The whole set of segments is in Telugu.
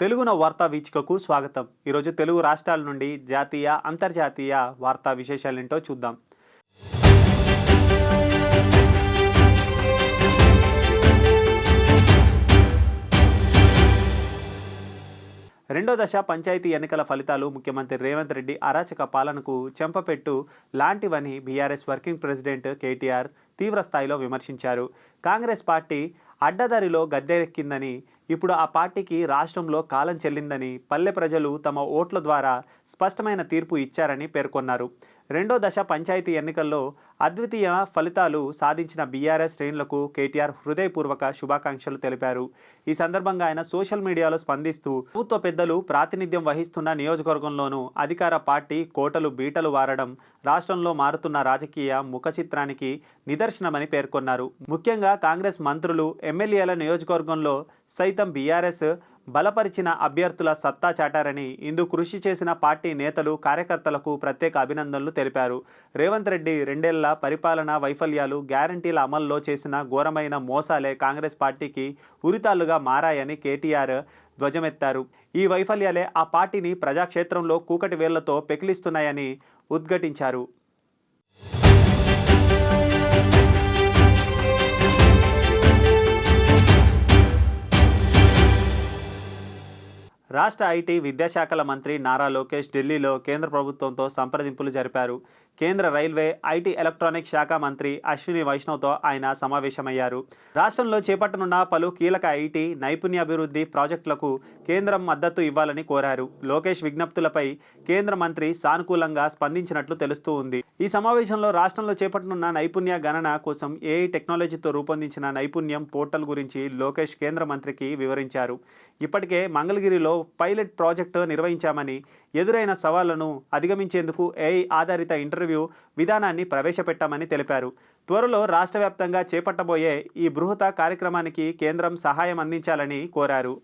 తెలుగున వార్తా వీచికకు స్వాగతం. ఈరోజు తెలుగు రాష్ట్రాల నుండి జాతీయ అంతర్జాతీయ వార్తా విశేషాలేంటో చూద్దాం. రెండో దశ పంచాయతీ ఎన్నికల ఫలితాలు ముఖ్యమంత్రి రేవంత్ రెడ్డి అరాచక పాలనకు చెంపపెట్టు లాంటివని బీఆర్ఎస్ వర్కింగ్ ప్రెసిడెంట్ కేటీఆర్ తీవ్ర స్థాయిలో విమర్శించారు. కాంగ్రెస్ పార్టీ అడ్డదారిలో గద్దెక్కిందని ఇప్పుడు ఆ పార్టీకి రాష్ట్రంలో కాలం చెల్లిందని పల్లె ప్రజలు తమ ఓట్ల ద్వారా స్పష్టమైన తీర్పు ఇచ్చారని పేర్కొన్నారు. రెండో దశ పంచాయతీ ఎన్నికల్లో అద్వితీయ ఫలితాలు సాధించిన బీఆర్ఎస్ శ్రేణులకు కేటీఆర్ హృదయపూర్వక శుభాకాంక్షలు తెలిపారు. ఈ సందర్భంగా ఆయన సోషల్ మీడియాలో స్పందిస్తూ ప్రభుత్వ పెద్దలు ప్రాతినిధ్యం వహిస్తున్న నియోజకవర్గంలోనూ అధికార పార్టీ కోటలు బీటలు వారడం రాష్ట్రంలో మారుతున్న రాజకీయ ముఖ చిత్రానికి నిదర్శనమని పేర్కొన్నారు. ముఖ్యంగా కాంగ్రెస్ మంత్రులు ఎమ్మెల్యేల నియోజకవర్గంలో సైతం బీఆర్ఎస్ బలపరిచిన అభ్యర్థుల సత్తా చాటారని ఇందు కృషి చేసిన పార్టీ నేతలు కార్యకర్తలకు ప్రత్యేక అభినందనలు తెలిపారు. రేవంత్ రెడ్డి రెండేళ్ళ పరిపాలన వైఫల్యాలు గ్యారంటీల అమల్లో చేసిన ఘోరమైన మోసాలే కాంగ్రెస్ పార్టీకి ఉరితాళ్ళుగా మారాయని కేటీఆర్ ధ్వజమెత్తారు. ఈ వైఫల్యాలే ఆ పార్టీని ప్రజాక్షేత్రంలో కూకటి వేళ్ళతో పెకిలిస్తున్నాయని ఉద్ఘటించారు. రాష్ట్ర ఐటీ విద్యాశాఖల మంత్రి నారా లోకేష్ ఢిల్లీలో కేంద్ర ప్రభుత్వంతో సంప్రదింపులు జరిపారు. కేంద్ర రైల్వే ఐటీ ఎలక్ట్రానిక్ శాఖ మంత్రి అశ్విని వైష్ణవ్తో ఆయన సమావేశమయ్యారు. రాష్ట్రంలో చేపట్టనున్న పలు కీలక ఐటీ నైపుణ్యాభివృద్ధి ప్రాజెక్టులకు కేంద్రం మద్దతు ఇవ్వాలని కోరారు. లోకేష్ విజ్ఞప్తులపై కేంద్ర మంత్రి సానుకూలంగా స్పందించినట్లు తెలుస్తూ ఉంది. ఈ సమావేశంలో రాష్ట్రంలో చేపట్టనున్న నైపుణ్య గణన కోసం ఏఐ టెక్నాలజీతో రూపొందించిన నైపుణ్యం పోర్టల్ గురించి లోకేష్ కేంద్ర మంత్రికి వివరించారు. ఇప్పటికే మంగళగిరిలో పైలట్ ప్రాజెక్టు నిర్వహించామని ఎదురైన సవాళ్ళను అధిగమించేందుకు ఏఐ ఆధారిత ఇంటర్వ్యూ విధానాన్ని ప్రవేశపెట్టామని తెలిపారు. త్వరలో రాష్ట్ర వ్యాప్తంగా చేపట్టబోయే ఈ బృహత కార్యక్రమానికి కేంద్రం సహాయం అందించాలని కోరారు.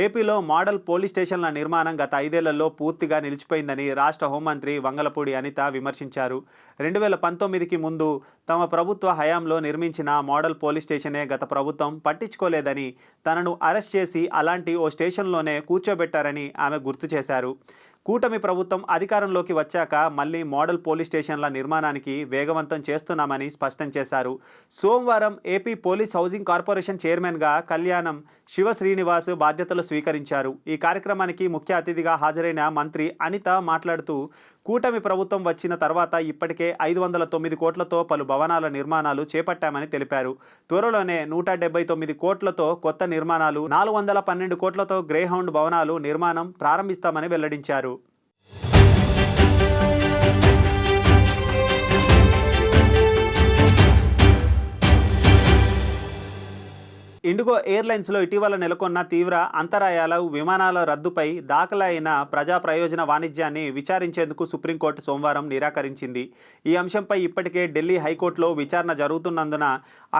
ఏపీలో మోడల్ పోలీస్ స్టేషన్ల నిర్మాణం గత ఐదేళ్ళలో పూర్తిగా నిలిచిపోయిందని రాష్ట్ర హోంమంత్రి వంగలపూడి అనిత విమర్శించారు. రెండు వేల పంతొమ్మిదికి ముందు తమ ప్రభుత్వ హయాంలో నిర్మించిన మోడల్ పోలీస్ స్టేషనే గత ప్రభుత్వం పట్టించుకోలేదని తనను అరెస్ట్ చేసి అలాంటి ఓ స్టేషన్లోనే కూర్చోబెట్టారని ఆమె గుర్తు చేశారు. కూటమి ప్రభుత్వం అధికారంలోకి వచ్చాక మళ్ళీ మోడల్ పోలీస్ స్టేషన్ల నిర్మాణానికి వేగవంతం చేస్తున్నామని స్పష్టం చేశారు. సోమవారం ఏపీ పోలీస్ హౌసింగ్ కార్పొరేషన్ చైర్మన్గా కళ్యాణం శివ శ్రీనివాస్ బాధ్యతలు స్వీకరించారు. ఈ కార్యక్రమానికి ముఖ్య అతిథిగా హాజరైన మంత్రి అనిత మాట్లాడుతూ కూటమి ప్రభుత్వం వచ్చిన తర్వాత ఇప్పటికే ఐదు వందల తొమ్మిది కోట్లతో పలు భవనాల నిర్మాణాలు చేపట్టామని తెలిపారు. త్వరలోనే నూట డెబ్బై తొమ్మిది కోట్లతో కొత్త నిర్మాణాలు నాలుగు వందల పన్నెండు కోట్లతో గ్రేహౌండ్ భవనాలు నిర్మాణం ప్రారంభిస్తామని వెల్లడించారు. ఇండిగో ఎయిర్లైన్స్లో ఇటీవల నెలకొన్న తీవ్ర అంతరాయాలు విమానాల రద్దుపై దాఖలైన ప్రజా ప్రయోజన వాణిజ్యాన్ని విచారించేందుకు సుప్రీంకోర్టు సోమవారం నిరాకరించింది. ఈ అంశంపై ఇప్పటికే ఢిల్లీ హైకోర్టులో విచారణ జరుగుతున్నందున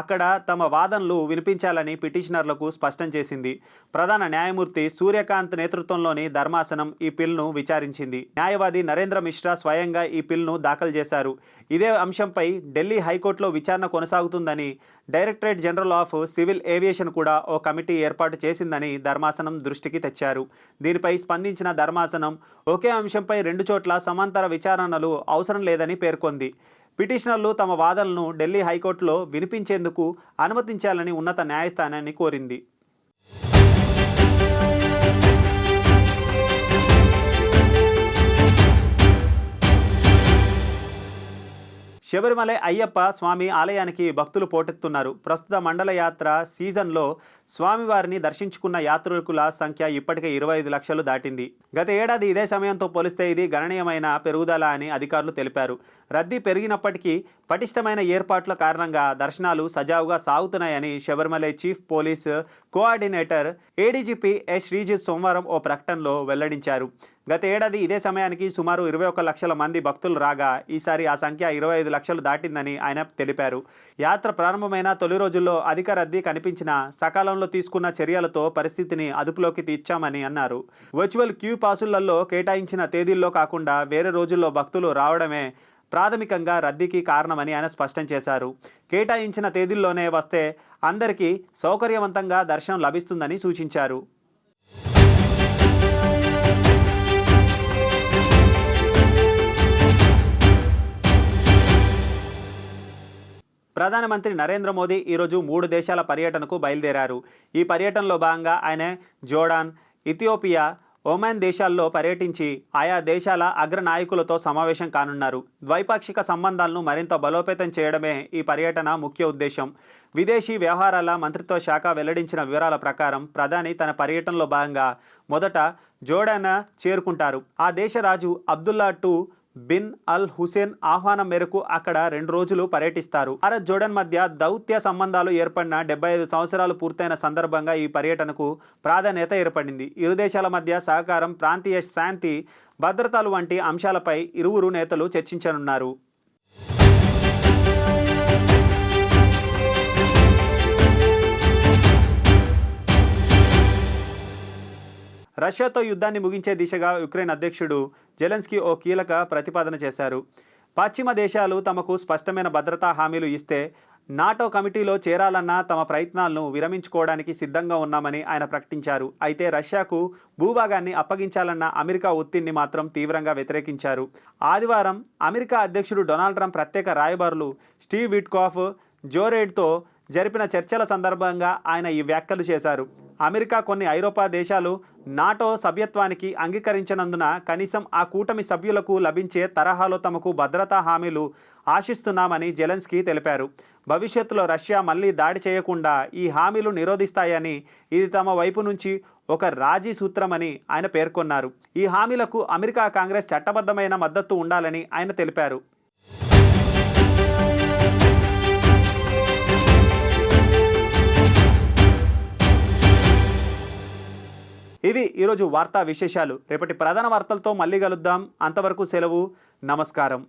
అక్కడ తమ వాదనలు వినిపించాలని పిటిషనర్లకు స్పష్టం చేసింది. ప్రధాన న్యాయమూర్తి సూర్యకాంత్ నేతృత్వంలోని ధర్మాసనం ఈ పిల్ను విచారించింది. న్యాయవాది నరేంద్ర మిశ్రా స్వయంగా ఈ పిల్ను దాఖలు చేశారు. ఇదే అంశంపై ఢిల్లీ హైకోర్టులో విచారణ కొనసాగుతుందని directorate general of civil aviation కూడా ఓ కమిటీ ఏర్పాటు చేసిందని ధర్మాసనం దృష్టికి తెచ్చారు. దీనిపై స్పందించిన ధర్మాసనం ఒకే అంశంపై రెండు చోట్ల సమాంతర విచారణలు అవసరం లేదని పేర్కొంది. పిటిషనర్లు తమ వాదనలను ఢిల్లీ హైకోర్టులో వినిపించేందుకు అనుమతించాలని ఉన్నత న్యాయస్థానాన్ని కోరింది. శబరిమల అయ్యప్ప స్వామి ఆలయానికి భక్తులు పోటెత్తున్నారు. ప్రస్తుత మండల యాత్ర సీజన్లో స్వామివారిని దర్శించుకున్న యాత్రికుల సంఖ్య ఇప్పటికే ఇరవై ఐదు లక్షలు దాటింది. గత ఏడాది ఇదే సమయంతో పోలిస్తే ఇది గణనీయమైన పెరుగుదల అని అధికారులు తెలిపారు. రద్దీ పెరిగినప్పటికీ పటిష్టమైన ఏర్పాట్ల కారణంగా దర్శనాలు సజావుగా సాగుతున్నాయని Sabarimala chief police coordinator ADGP S Sreejith సోమవారం ఓ ప్రకటనలో వెల్లడించారు. గత ఏడాది ఇదే సమయానికి సుమారు ఇరవై ఒక్క లక్షల మంది భక్తులు రాగా ఈసారి ఆ సంఖ్య ఇరవై ఐదు లక్షలు దాటిందని ఆయన తెలిపారు. యాత్ర ప్రారంభమైన తొలి రోజుల్లో అధిక రద్దీ కనిపించిన సకాలంలో తీసుకున్న చర్యలతో పరిస్థితిని అదుపులోకి తీర్చామని అన్నారు. వర్చువల్ క్యూ పాసులలో కేటాయించిన తేదీల్లో కాకుండా వేరే రోజుల్లో భక్తులు రావడమే ప్రాథమికంగా రద్దీకి కారణమని ఆయన స్పష్టం చేశారు. కేటాయించిన తేదీల్లోనే వస్తే అందరికీ సౌకర్యవంతంగా దర్శనం లభిస్తుందని సూచించారు. ప్రధానమంత్రి నరేంద్ర మోదీ ఈరోజు మూడు దేశాల పర్యటనకు బయలుదేరారు. ఈ పర్యటనలో భాగంగా ఆయన జోర్డాన్ ఇథియోపియా ఒమాన్ దేశాల్లో పర్యటించి ఆయా దేశాల అగ్ర నాయకులతో సమావేశం కానున్నారు. ద్వైపాక్షిక సంబంధాలను మరింత బలోపేతం చేయడమే ఈ పర్యటన ముఖ్య ఉద్దేశం. విదేశీ వ్యవహారాల మంత్రిత్వ శాఖ వెల్లడించిన వివరాల ప్రకారం ప్రధాని తన పర్యటనలో భాగంగా మొదట జోర్డాన్ చేరుకుంటారు. ఆ దేశ రాజు Abdullah two bin al Hussein ఆహ్వానం మేరకు అక్కడ రెండు రోజులు పర్యటిస్తారు. భారత్ జోర్డన్ మధ్య దౌత్య సంబంధాలు ఏర్పడిన డెబ్బై ఐదు సంవత్సరాలు పూర్తయిన సందర్భంగా ఈ పర్యటనకు ప్రాధాన్యత ఏర్పడింది. ఇరు దేశాల మధ్య సహకారం ప్రాంతీయ శాంతి భద్రతలు వంటి అంశాలపై ఇరువురు నేతలు చర్చించనున్నారు. రష్యాతో యుద్ధాన్ని ముగించే దిశగా యుక్రెయిన్ అధ్యక్షుడు జెలెన్స్కీ ఓ కీలక ప్రతిపాదన చేశారు. పశ్చిమ దేశాలు తమకు స్పష్టమైన భద్రతా హామీలు ఇస్తే నాటో కమిటీలో చేరాలన్న తమ ప్రయత్నాలను విరమించుకోవడానికి సిద్ధంగా ఉన్నామని ఆయన ప్రకటించారు. అయితే రష్యాకు భూభాగాన్ని అప్పగించాలన్న అమెరికా ఒత్తిడిని మాత్రం తీవ్రంగా వ్యతిరేకించారు. ఆదివారం అమెరికా అధ్యక్షుడు డొనాల్డ్ ట్రంప్ ప్రత్యేక రాయబారులు స్టీవ్ విట్కాఫ్ జోరేడ్తో జరిపిన చర్చల సందర్భంగా ఆయన ఈ వ్యాఖ్యలు చేశారు. అమెరికా కొన్ని ఐరోపా దేశాలు నాటో సభ్యత్వానికి అంగీకరించినందున కనీసం ఆ కూటమి సభ్యులకు లభించే తరహాలో తమకు భద్రతా హామీలు ఆశిస్తున్నామని జెలెన్స్కీ తెలిపారు. భవిష్యత్తులో రష్యా మళ్ళీ దాడి చేయకుండా ఈ హామీలు నిరోధిస్తాయని ఇది తమ వైపు నుంచి ఒక రాజీ సూత్రమని ఆయన పేర్కొన్నారు. ఈ హామీలకు అమెరికా కాంగ్రెస్ చట్టబద్ధమైన మద్దతు ఉండాలని ఆయన తెలిపారు. ఇవి ఈరోజు వార్తా విశేషాలు. రేపటి ప్రధాన వార్తలతో మళ్ళీ కలుద్దాం. అంతవరకు సెలవు. నమస్కారం.